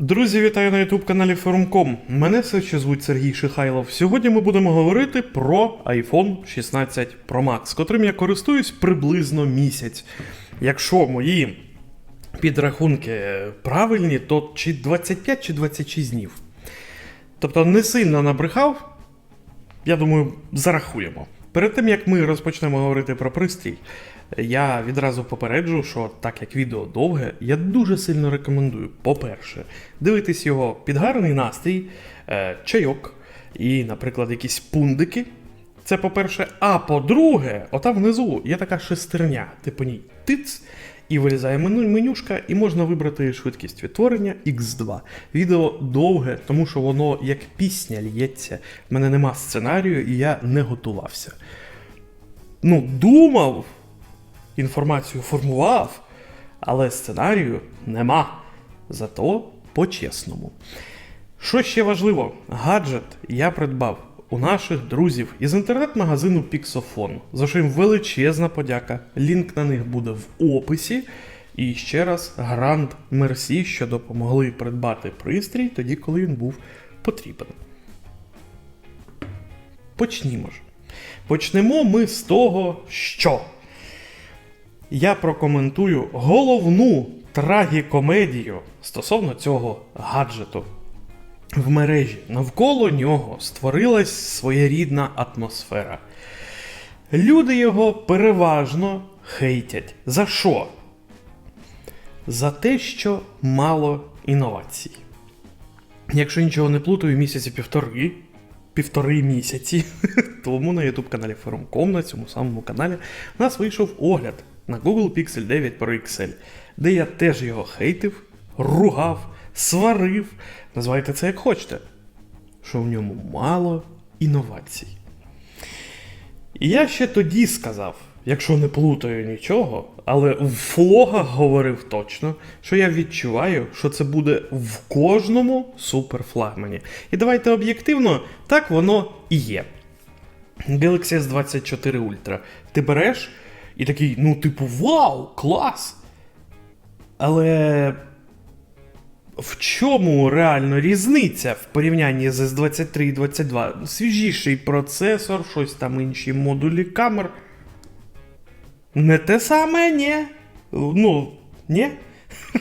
Друзі, вітаю на youtube каналі Forum.com. Мене все ще звуть Сергій Шихайлов. Сьогодні ми будемо говорити про iPhone 16 Pro Max, котрим я користуюсь приблизно місяць. Якщо мої підрахунки правильні, то чи 25 чи 26 днів. Тобто не сильно набрехав, я думаю, зарахуємо. Перед тим як ми розпочнемо говорити про пристрій, я відразу попереджу, що так як відео довге, я дуже сильно рекомендую, по-перше, дивитись його під гарний настрій, е, чайок і, наприклад, якісь пундики. Це по-перше. А по-друге, ота внизу є така шестерня, ти по ній тиц, і вилізає меню, менюшка, і можна вибрати швидкість відтворення X2. Відео довге, тому що воно як пісня лється. В мене нема сценарію, і я не готувався. Ну, думав, інформацію формував, але сценарію нема. Зато по-чесному. Що ще важливо, гаджет я придбав у наших друзів із інтернет-магазину Pixofon, за що їм величезна подяка. Лінк на них буде в описі. І ще раз гранд мерсі, що допомогли придбати пристрій тоді, коли він був потрібен. Почнімо ж. Почнемо ми з того, що я прокоментую головну трагікомедію стосовно цього гаджету. В мережі навколо нього створилась своєрідна атмосфера. Люди його переважно хейтять. За що? За те, що мало інновацій. Якщо нічого не плутаю, місяці півтори, півтори місяці тому на YouTube каналі Forum.com, на цьому самому каналі, у нас вийшов огляд на Google Pixel 9 Pro XL, де я теж його хейтив, ругав, сварив, називайте це як хочете, що в ньому мало інновацій. І я ще тоді сказав, якщо не плутаю нічого, але в влогах говорив точно, що я відчуваю, що це буде в кожному суперфлагмані. І давайте об'єктивно, так воно і є. Galaxy S24 Ultra. Ти береш і такий, ну, типу, вау, клас! Але в чому реально різниця в порівнянні з S23 і 22? Свіжіший процесор, щось там інші модулі камер. Не те саме, ні. Ну, ні.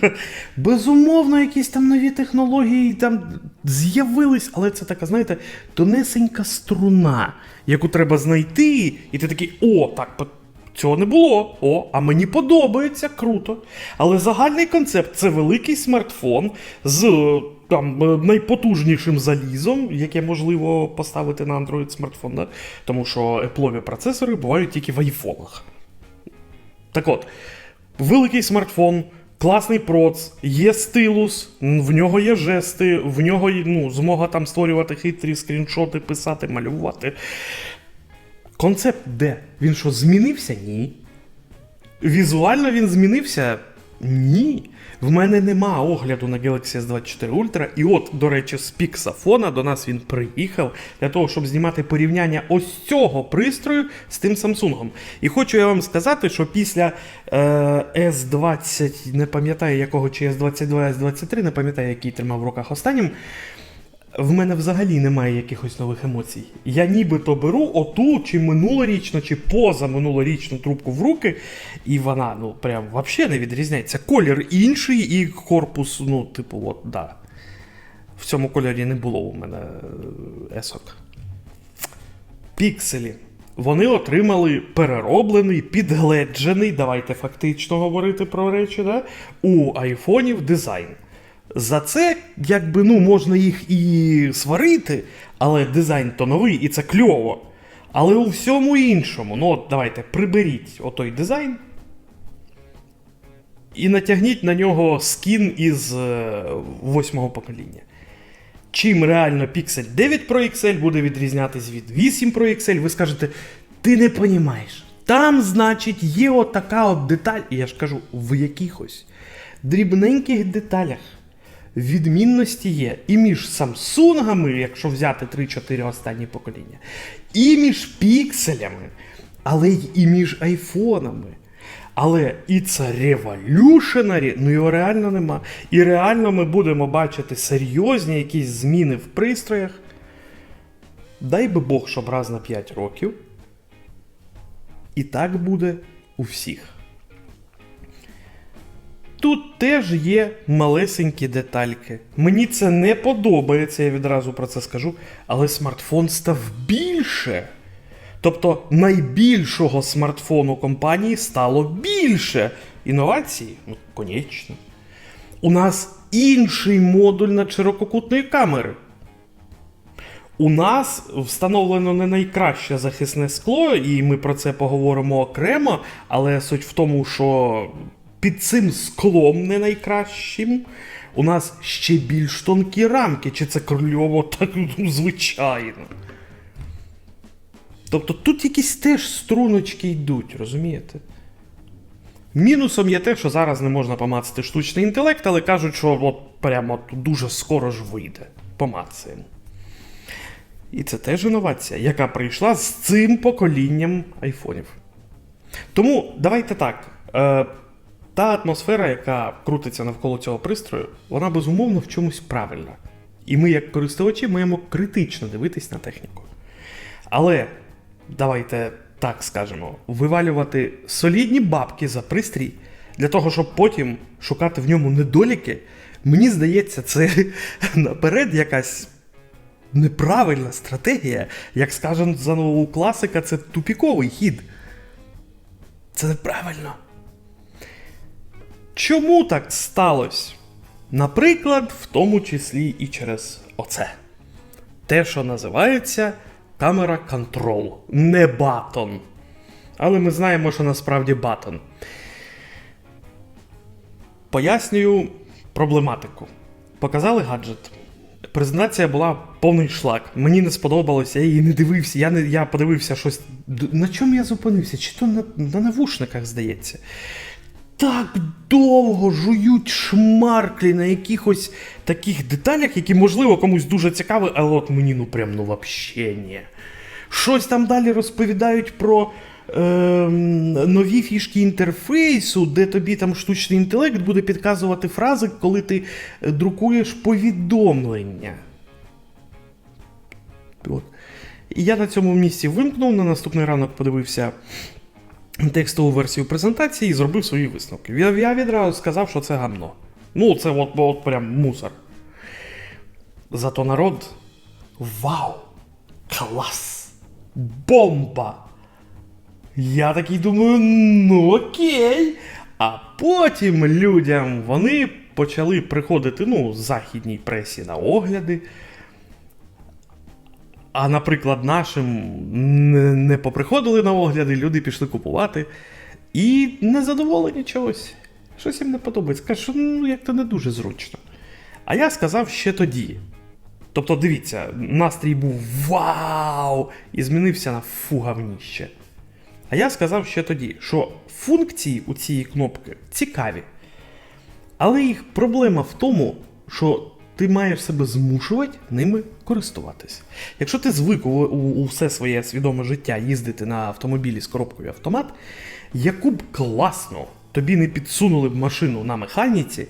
Безумовно, якісь там нові технології там з'явились, але це така, знаєте, тонесенька струна, яку треба знайти, і ти такий, о, так, цього не було. О, а мені подобається, круто. Але загальний концепт це великий смартфон з там е, найпотужнішим залізом, яке можливо поставити на Android смартфон, да? тому що Apple процесори бувають тільки в айфонах. Так от, великий смартфон, класний проц, є стилус, в нього є жести, в нього ну, змога там створювати хитрі скріншоти, писати, малювати. Концепт де? Він що, змінився? Ні. Візуально він змінився? Ні. В мене нема огляду на Galaxy S24 Ultra. І от, до речі, з Pixafona до нас він приїхав для того, щоб знімати порівняння ось цього пристрою з тим Samsung. І хочу я вам сказати, що після е, S20, не пам'ятаю якого, чи S22, S23, не пам'ятаю, який тримав в руках останнім. В мене взагалі немає якихось нових емоцій. Я нібито беру оту, чи минулорічну, чи позаминулорічну трубку в руки, і вона, ну, прям взагалі не відрізняється. Колір інший, і корпус, ну, типу, от, да. В цьому кольорі не було у мене е, есок. Пікселі. Вони отримали перероблений, підгледжений, давайте фактично говорити про речі, да, у айфонів дизайн. За це, якби ну, можна їх і сварити, але дизайн то новий, і це кльово. Але у всьому іншому, ну от давайте приберіть отой дизайн і натягніть на нього скін із е, восьмого покоління. Чим реально Pixel 9 Pro XL буде відрізнятись від 8 Pro XL, ви скажете, ти не понімаєш. Там, значить, є отака от деталь, і я ж кажу, в якихось дрібненьких деталях відмінності є і між Самсунгами, якщо взяти 3-4 останні покоління, і між пікселями, але й і між айфонами. Але і це революшенарі, ну його реально нема. І реально ми будемо бачити серйозні якісь зміни в пристроях. Дай би Бог, щоб раз на 5 років. І так буде у всіх. Тут теж є малесенькі детальки. Мені це не подобається, я відразу про це скажу, але смартфон став більше. Тобто найбільшого смартфону компанії стало більше. Інновації? Ну, конечно. У нас інший модуль на ширококутної камери. У нас встановлено не найкраще захисне скло, і ми про це поговоримо окремо, але суть в тому, що під цим склом не найкращим у нас ще більш тонкі рамки. Чи це крильово так ну, звичайно. Тобто тут якісь теж струночки йдуть, розумієте? Мінусом є те, що зараз не можна помацати штучний інтелект, але кажуть, що от прямо дуже скоро ж вийде. Помацаємо. І це теж інновація, яка прийшла з цим поколінням айфонів. Тому давайте так. Е, та атмосфера, яка крутиться навколо цього пристрою, вона безумовно в чомусь правильна. І ми, як користувачі, маємо критично дивитись на техніку. Але давайте так скажемо, вивалювати солідні бабки за пристрій для того, щоб потім шукати в ньому недоліки, мені здається, це наперед якась неправильна стратегія. Як скажемо за нового класика, це тупіковий хід. Це неправильно. Чому так сталося? Наприклад, в тому числі і через оце. Те, що називається камера контрол, не батон. Але ми знаємо, що насправді батон. Пояснюю проблематику. Показали гаджет. Презентація була повний шлак. Мені не сподобалося, я її не дивився. Я не, я подивився щось. На чому я зупинився? Чи то на, на навушниках, здається. Так довго жують шмарклі на якихось таких деталях, які, можливо, комусь дуже цікаві, але от мені ну прям ну вообще ні. Щось там далі розповідають про е, нові фішки інтерфейсу, де тобі там штучний інтелект буде підказувати фрази, коли ти е, друкуєш повідомлення. От. І я на цьому місці вимкнув, на наступний ранок подивився текстову версію презентації і зробив свої висновки. Я, відразу сказав, що це гамно. Ну, це от, от прям мусор. Зато народ. Вау! Клас! Бомба! Я такий думаю, ну окей. А потім людям вони почали приходити ну, західній пресі на огляди. А, наприклад, нашим не, не поприходили на огляди, люди пішли купувати і незадоволені чогось. Щось їм не подобається. Кажуть, що ну, як то не дуже зручно. А я сказав ще тоді. Тобто, дивіться, настрій був вау! І змінився на фу гавніще. А я сказав ще тоді, що функції у цієї кнопки цікаві. Але їх проблема в тому, що ти маєш себе змушувати ними користуватись. Якщо ти звик у, у, у все своє свідоме життя їздити на автомобілі з коробкою автомат, яку б класно тобі не підсунули б машину на механіці,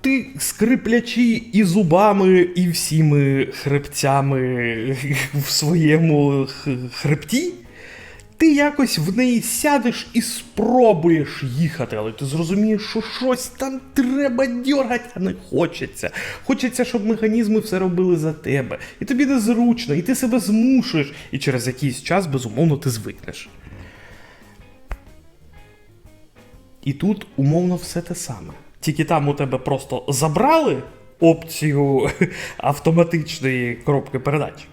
ти скриплячи і зубами, і всіми хребцями в своєму хребті, ти якось в неї сядеш і спробуєш їхати, але ти зрозумієш, що щось там треба дьоргати, а не хочеться. Хочеться, щоб механізми все робили за тебе. І тобі незручно, і ти себе змушуєш, і через якийсь час, безумовно, ти звикнеш. І тут умовно все те саме. Тільки там у тебе просто забрали опцію автоматичної коробки передач.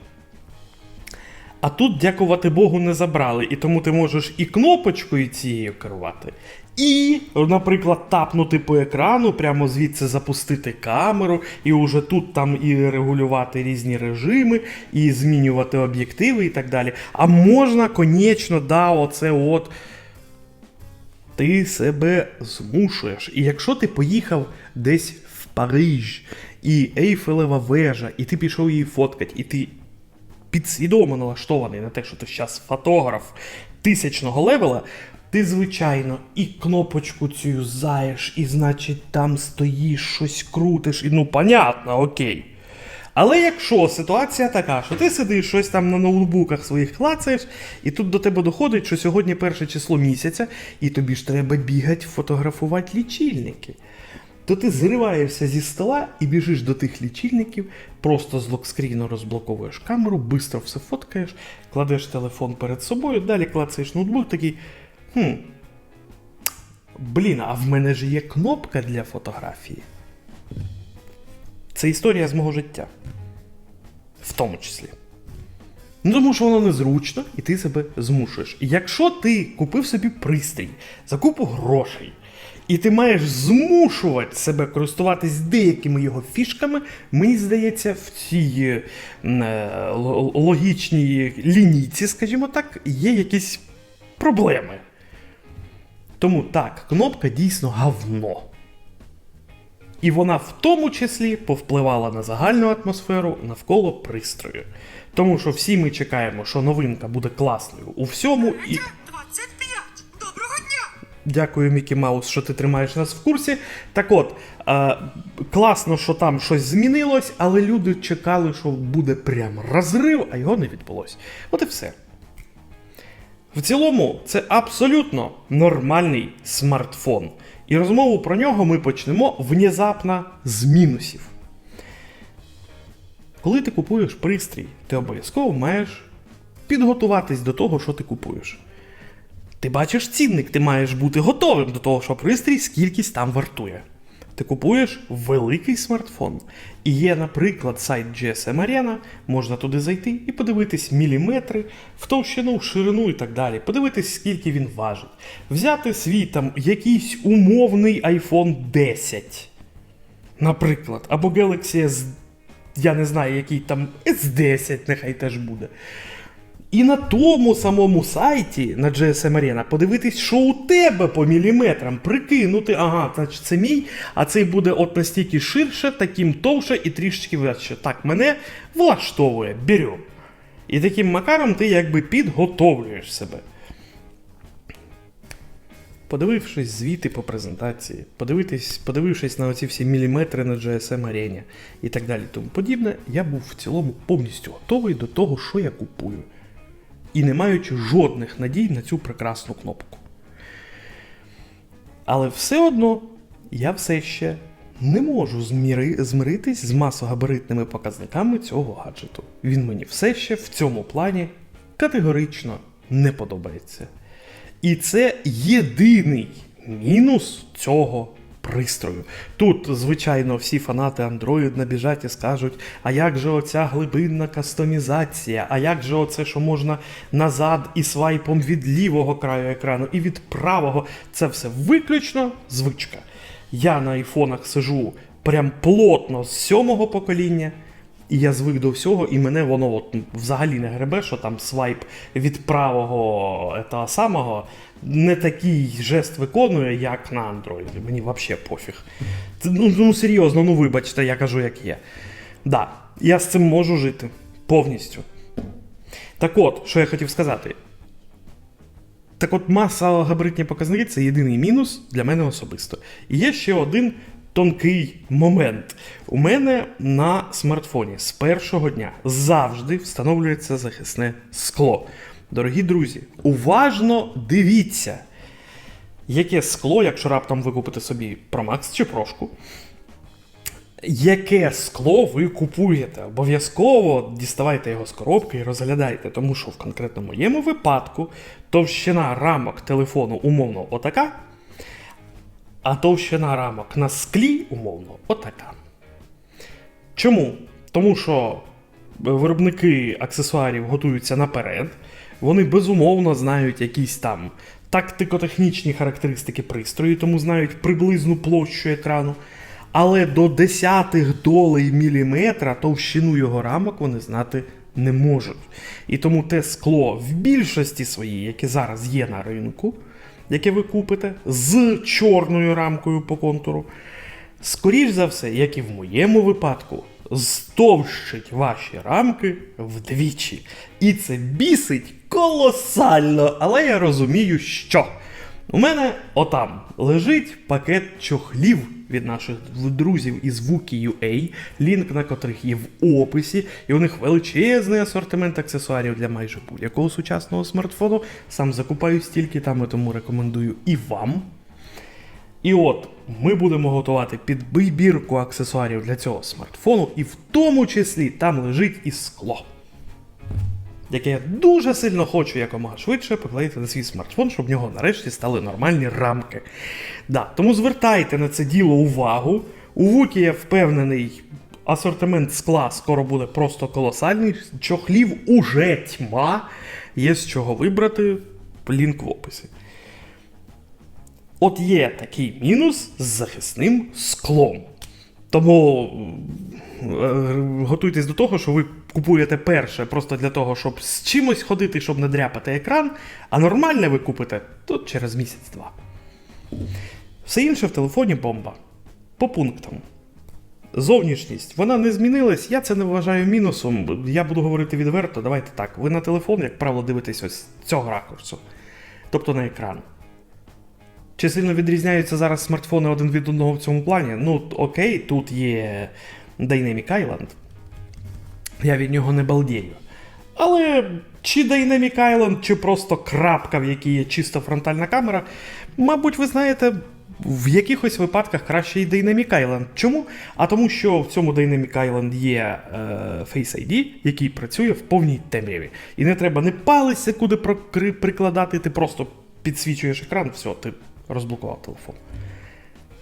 А тут, дякувати Богу, не забрали. І тому ти можеш і кнопочкою цією керувати, і, наприклад, тапнути по екрану, прямо звідси запустити камеру, і уже тут там і регулювати різні режими, і змінювати об'єктиви і так далі. А можна, конечно, да, оце от. Ти себе змушуєш. І якщо ти поїхав десь в Париж, і Ейфелева вежа, і ти пішов її фоткати, і ти підсвідомо налаштований на те, що ти зараз фотограф тисячного левела, Ти, звичайно, і кнопочку цю юзаєш, і, значить, там стоїш, щось крутиш, і ну, понятно, окей. Але якщо ситуація така, що ти сидиш щось там на ноутбуках своїх клацаєш, і тут до тебе доходить, що сьогодні перше число місяця, і тобі ж треба бігати фотографувати лічильники, то ти зриваєшся зі стола і біжиш до тих лічильників, просто з локскріну розблоковуєш камеру, швидко все фоткаєш, кладеш телефон перед собою, далі клацаєш ноутбук, такий. Хм. Блін, а в мене ж є кнопка для фотографії. Це історія з мого життя. В тому числі. Ну, тому що воно незручно, і ти себе змушуєш. Якщо ти купив собі пристрій за купу грошей, і ти маєш змушувати себе користуватись деякими його фішками, мені здається, в цій е, логічній лінійці, скажімо так, є якісь проблеми. Тому так, кнопка дійсно говно. І вона в тому числі повпливала на загальну атмосферу навколо пристрою. Тому що всі ми чекаємо, що новинка буде класною у всьому. І 25. Доброго дня! Дякую, Мікі Маус, що ти тримаєш нас в курсі. Так от, е, класно, що там щось змінилось, але люди чекали, що буде прям розрив, а його не відбулось. От і все. В цілому, це абсолютно нормальний смартфон. І розмову про нього ми почнемо внезапно з мінусів. Коли ти купуєш пристрій, ти обов'язково маєш підготуватись до того, що ти купуєш. Ти бачиш цінник, ти маєш бути готовим до того, що пристрій скількись там вартує. Ти купуєш великий смартфон. І є, наприклад, сайт GSM Arena, можна туди зайти і подивитись міліметри в товщину, в ширину і так далі. Подивитись, скільки він важить. Взяти свій там якийсь умовний iPhone 10. Наприклад, або Galaxy S, я не знаю, який там S10, нехай теж буде. І на тому самому сайті на GSM Arena подивитись, що у тебе по міліметрам, прикинути, ага, значить це мій, а цей буде от настільки ширше, таким товше і трішечки вище. Так, мене влаштовує, берем. І таким макаром ти якби підготовлюєш себе. Подивившись звіти по презентації, подивитись, подивившись на оці всі міліметри на GSM Arena і так далі, тому подібне, я був в цілому повністю готовий до того, що я купую і не маючи жодних надій на цю прекрасну кнопку. Але все одно я все ще не можу зміри, змиритись з масогабаритними показниками цього гаджету. Він мені все ще в цьому плані категорично не подобається. І це єдиний мінус цього пристрою. Тут, звичайно, всі фанати Android набіжать і скажуть: а як же оця глибинна кастомізація? А як же оце, що можна назад і свайпом від лівого краю екрану, і від правого? Це все виключно звичка. Я на айфонах сижу прям плотно з сьомого покоління. І я звик до всього, і мене воно от взагалі не гребе, що там свайп від правого того самого не такий жест виконує, як на Android. Мені взагалі пофіг. Це, ну, ну серйозно, ну вибачте, я кажу, як є. Да, я з цим можу жити повністю. Так от, що я хотів сказати. Так от маса габаритні показники це єдиний мінус для мене особисто. І є ще один тонкий момент. У мене на смартфоні з першого дня завжди встановлюється захисне скло. Дорогі друзі, уважно дивіться, яке скло, якщо раптом ви купите собі Pro чи прошку, яке скло ви купуєте. Обов'язково діставайте його з коробки і розглядайте, тому що в конкретно моєму випадку товщина рамок телефону умовно отака, а товщина рамок на склі умовно отака. Чому? Тому що виробники аксесуарів готуються наперед, вони безумовно знають якісь там тактико-технічні характеристики пристрою, тому знають приблизну площу екрану. Але до десятих долей міліметра товщину його рамок вони знати не можуть. І тому те скло в більшості своїй, яке зараз є на ринку, яке ви купите з чорною рамкою по контуру, скоріш за все, як і в моєму випадку, стовщить ваші рамки вдвічі. І це бісить колосально, але я розумію, що. У мене отам лежить пакет чохлів від наших друзів із Wookie.ua, лінк на котрих є в описі, і у них величезний асортимент аксесуарів для майже будь-якого сучасного смартфону. Сам закупаю стільки там, і тому рекомендую і вам. І от ми будемо готувати підбірку аксесуарів для цього смартфону, і в тому числі там лежить і скло яке я дуже сильно хочу якомога швидше поклеїти на свій смартфон, щоб в нього нарешті стали нормальні рамки. Да, тому звертайте на це діло увагу. У Вукі я впевнений, асортимент скла скоро буде просто колосальний. Чохлів уже тьма. Є з чого вибрати. Лінк в описі. От є такий мінус з захисним склом. Тому готуйтесь до того, що ви купуєте перше просто для того, щоб з чимось ходити, щоб не дряпати екран, а нормальне ви купите тут через місяць-два. Все інше в телефоні бомба. По пунктам. Зовнішність, вона не змінилась, я це не вважаю мінусом. Я буду говорити відверто, давайте так. Ви на телефон, як правило, дивитесь ось цього ракурсу, тобто на екран. Чи сильно відрізняються зараз смартфони один від одного в цьому плані? Ну, окей, тут є Dynamic Island. Я від нього не балдію. Але чи Dynamic Island, чи просто крапка, в якій є чисто фронтальна камера, мабуть, ви знаєте, в якихось випадках краще і Dynamic Island. Чому? А тому, що в цьому Dynamic Island є е, Face ID, який працює в повній темряві. І не треба не секунди прокри- прикладати, ти просто підсвічуєш екран, все, ти розблокував телефон.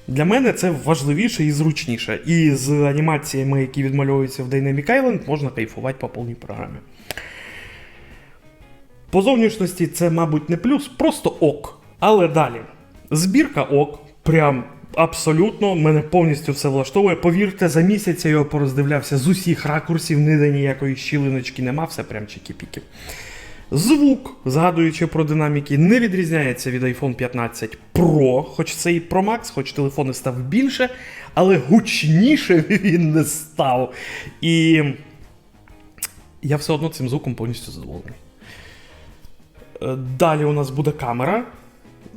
Для мене це важливіше і зручніше. І з анімаціями, які відмальовуються в Dynamic Island, можна кайфувати по повній програмі. По зовнішності це, мабуть, не плюс, просто ок. Але далі. Збірка ок, прям абсолютно мене повністю все влаштовує. Повірте, за місяць я його пороздивлявся з усіх ракурсів, ніде ніякої щілиночки нема, все прям чики-піки. Звук, згадуючи про динаміки, не відрізняється від iPhone 15 Pro, хоч це і Pro Max, хоч телефон і став більше, але гучніше він не став. І я все одно цим звуком повністю задоволений. Е, Далі у нас буде камера.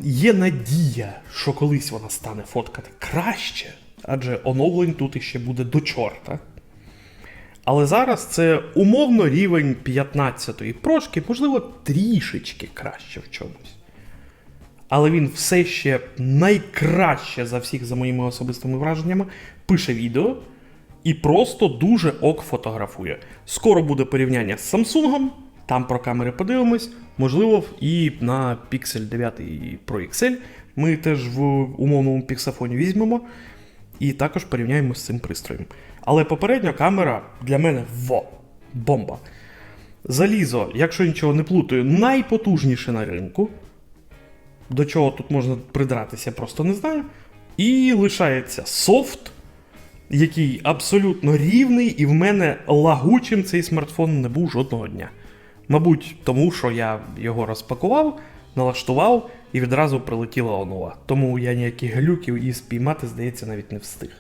Є надія, що колись вона стане фоткати краще, адже оновлень тут іще буде до чорта. Але зараз це умовно рівень 15-ї прошки, можливо, трішечки краще в чомусь. Але він все ще найкраще за всіх, за моїми особистими враженнями, пише відео і просто дуже ок фотографує. Скоро буде порівняння з Samsung, там про камери подивимось, можливо, і на Pixel 9 Pro XL ми теж в умовному піксафоні візьмемо і також порівняємо з цим пристроєм. Але попередня камера для мене во, бомба. Залізо, якщо нічого не плутаю, найпотужніше на ринку. До чого тут можна придратися, просто не знаю. І лишається софт, який абсолютно рівний, і в мене лагучим цей смартфон не був жодного дня. Мабуть, тому що я його розпакував, налаштував і відразу прилетіла онова. Тому я ніяких глюків і спіймати, здається, навіть не встиг.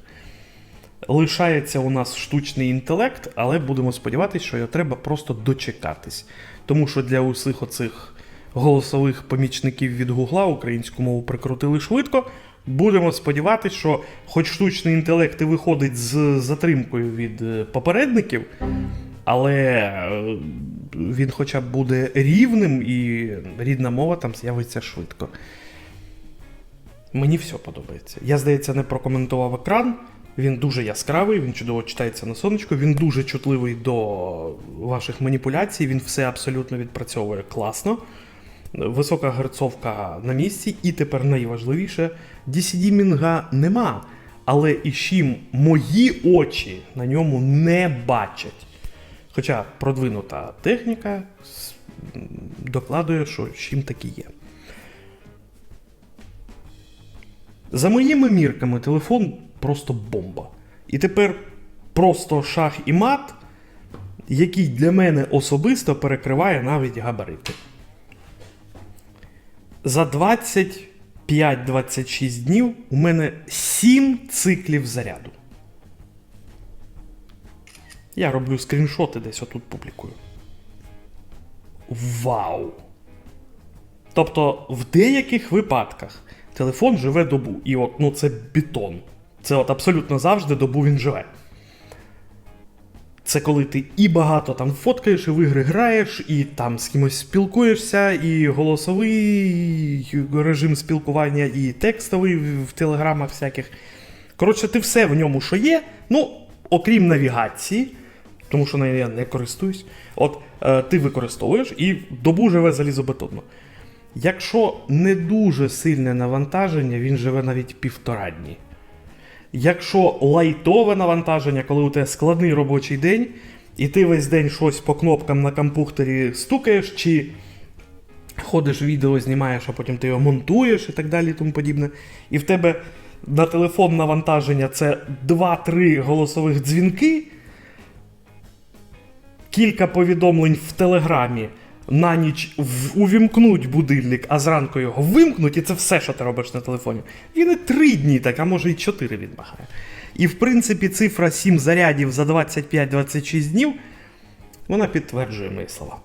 Лишається у нас штучний інтелект, але будемо сподіватися, що його треба просто дочекатись. Тому що для усіх оцих голосових помічників від Гугла українську мову прикрутили швидко. Будемо сподіватися, що хоч штучний інтелект і виходить з затримкою від е, попередників, але е, він хоча б буде рівним і рідна мова там з'явиться швидко. Мені все подобається. Я, здається, не прокоментував екран. Він дуже яскравий, він чудово читається на сонечку, він дуже чутливий до ваших маніпуляцій, він все абсолютно відпрацьовує класно. Висока герцовка на місці, і тепер найважливіше, DCD мінга нема. Але і чим мої очі на ньому не бачать. Хоча продвинута техніка докладує, що чим таки є. За моїми мірками, телефон просто бомба. І тепер просто шах і мат, який для мене особисто перекриває навіть габарити. За 25-26 днів у мене 7 циклів заряду. Я роблю скріншоти десь отут публікую. Вау! Тобто, в деяких випадках телефон живе добу. І от, ну, це бетон. Це от абсолютно завжди добу він живе. Це коли ти і багато там фоткаєш, і в ігри граєш, і там з кимось спілкуєшся, і голосовий режим спілкування, і текстовий в телеграмах всяких. Коротше, ти все в ньому, що є, ну, окрім навігації, тому що нею я не користуюсь, от е, ти використовуєш і добу живе залізобетонно. Якщо не дуже сильне навантаження, він живе навіть півтора дні. Якщо лайтове навантаження, коли у тебе складний робочий день, і ти весь день щось по кнопкам на компухтері стукаєш, чи ходиш відео, знімаєш, а потім ти його монтуєш і так далі, і тому подібне. І в тебе на телефон навантаження це 2-3 голосових дзвінки, кілька повідомлень в Телеграмі. На ніч увімкнуть будильник, а зранку його вимкнуть, і це все, що ти робиш на телефоні. Він і три дні, так, а може і чотири відмагає. І в принципі, цифра 7 зарядів за 25-26 днів, вона підтверджує мої слова.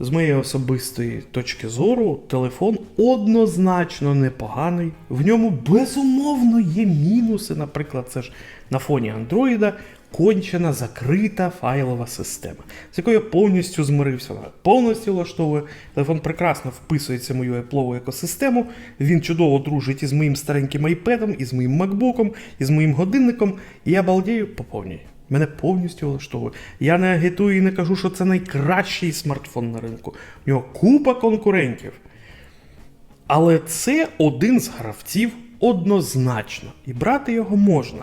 З моєї особистої точки зору, телефон однозначно непоганий. В ньому безумовно є мінуси. Наприклад, це ж на фоні Андроїда кончена закрита файлова система, з якою я повністю змирився. Вона повністю влаштовує. Телефон прекрасно вписується в мою еплову екосистему. Він чудово дружить із моїм стареньким айпедом, із моїм макбуком, із моїм годинником. І я балдею поповнюю. Мене повністю влаштовує. Я не агітую і не кажу, що це найкращий смартфон на ринку. У нього купа конкурентів. Але це один з гравців однозначно, і брати його можна.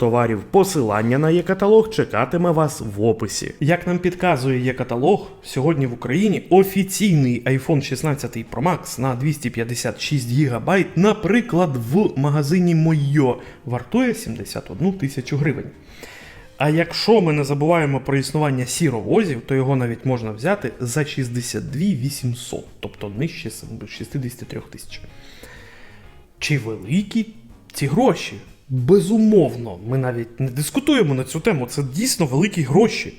автотоварів. Посилання на є-каталог чекатиме вас в описі. Як нам підказує є каталог, сьогодні в Україні офіційний iPhone 16 Pro Max на 256 ГБ, наприклад, в магазині Мойо вартує 71 тисячу гривень. А якщо ми не забуваємо про існування сіровозів, то його навіть можна взяти за 62 800, тобто нижче 63 тисяч. Чи великі ці гроші? Безумовно, ми навіть не дискутуємо на цю тему. Це дійсно великі гроші.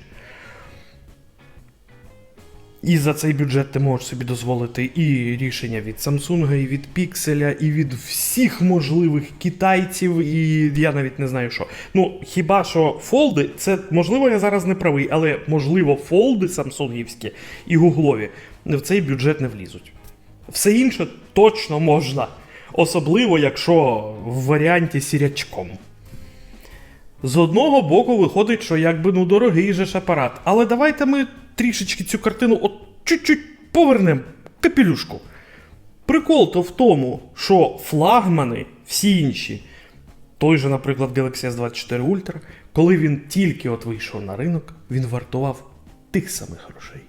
І за цей бюджет ти можеш собі дозволити і рішення від Samsung, і від Pixel, і від всіх можливих китайців, і я навіть не знаю що. Ну, хіба що фолди, це можливо, я зараз не правий, але можливо, фолди самсунгівські і гуглові в цей бюджет не влізуть. Все інше точно можна. Особливо, якщо в варіанті сірячком. З одного боку виходить, що якби ну дорогий же ж апарат. Але давайте ми трішечки цю картину от чуть-чуть повернемо капелюшку. Прикол то в тому, що флагмани, всі інші, той же, наприклад, Galaxy S24 Ultra, коли він тільки от вийшов на ринок, він вартував тих самих грошей.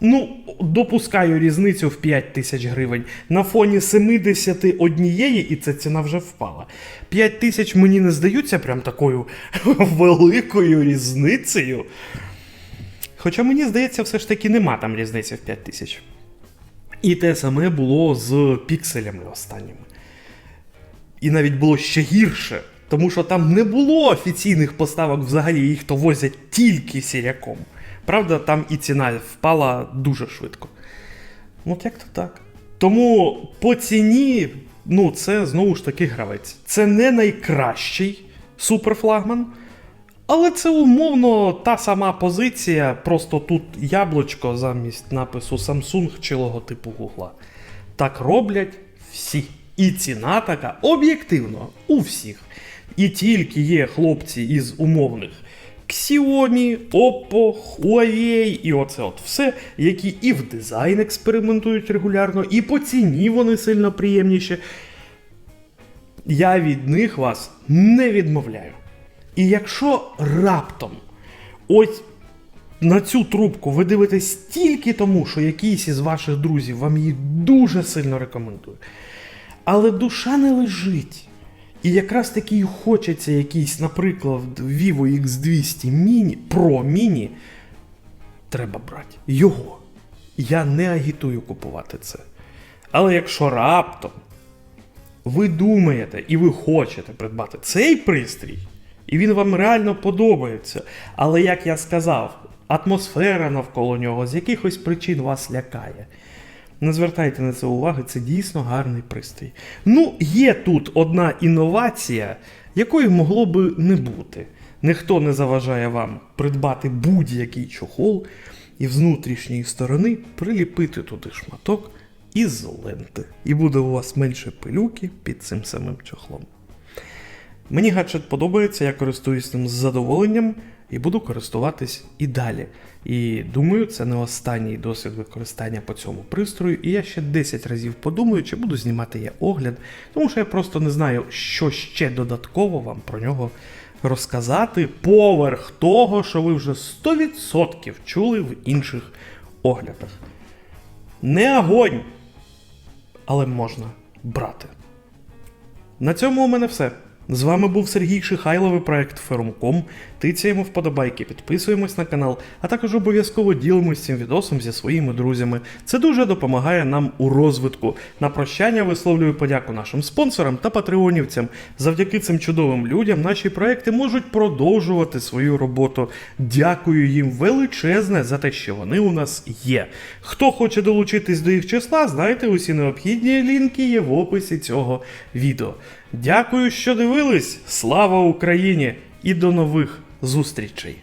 Ну, допускаю різницю в 5 тисяч гривень. На фоні 71 і ця ціна вже впала. 5 тисяч мені не здаються прям такою великою різницею. Хоча мені здається, все ж таки нема там різниці в 5 тисяч. І те саме було з пікселями останніми. І навіть було ще гірше, тому що там не було офіційних поставок взагалі, їх то возять тільки сіряком. Правда, там і ціна впала дуже швидко. От як то так. Тому по ціні, ну, це знову ж таки гравець. Це не найкращий суперфлагман, але це умовно та сама позиція, просто тут яблучко замість напису Samsung чи логотипу Google. Так роблять всі. І ціна така об'єктивно у всіх. І тільки є хлопці із умовних Xiaomi, Oppo, Huawei і оце от все, які і в дизайн експериментують регулярно, і по ціні вони сильно приємніші. Я від них вас не відмовляю. І якщо раптом ось на цю трубку ви дивитесь тільки тому, що якийсь із ваших друзів вам її дуже сильно рекомендує. Але душа не лежить. І якраз таки хочеться якийсь, наприклад, Vivo X200 Mini, Pro Mini, треба брати. Його. Я не агітую купувати це. Але якщо раптом ви думаєте і ви хочете придбати цей пристрій, і він вам реально подобається, але як я сказав, атмосфера навколо нього з якихось причин вас лякає. Не звертайте на це уваги, це дійсно гарний пристрій. Ну, є тут одна інновація, якої могло би не бути. Ніхто не заважає вам придбати будь-який чохол і з внутрішньої сторони приліпити туди шматок із ленти. І буде у вас менше пилюки під цим самим чохлом. Мені гаджет подобається, я користуюсь ним з задоволенням і буду користуватись і далі. І думаю, це не останній досвід використання по цьому пристрою. І я ще 10 разів подумаю, чи буду знімати я огляд, тому що я просто не знаю, що ще додатково вам про нього розказати поверх того, що ви вже 100% чули в інших оглядах. Не огонь, але можна брати. На цьому у мене все. З вами був Сергій Шихайловий проект Ферумком. Тицяємо вподобайки, підписуємось на канал, а також обов'язково ділимось цим відосом зі своїми друзями. Це дуже допомагає нам у розвитку. На прощання висловлюю подяку нашим спонсорам та патреонівцям. Завдяки цим чудовим людям наші проекти можуть продовжувати свою роботу. Дякую їм величезне за те, що вони у нас є. Хто хоче долучитись до їх числа, знайте, усі необхідні лінки є в описі цього відео. Дякую, що дивились! Слава Україні! І до нових зустрічей!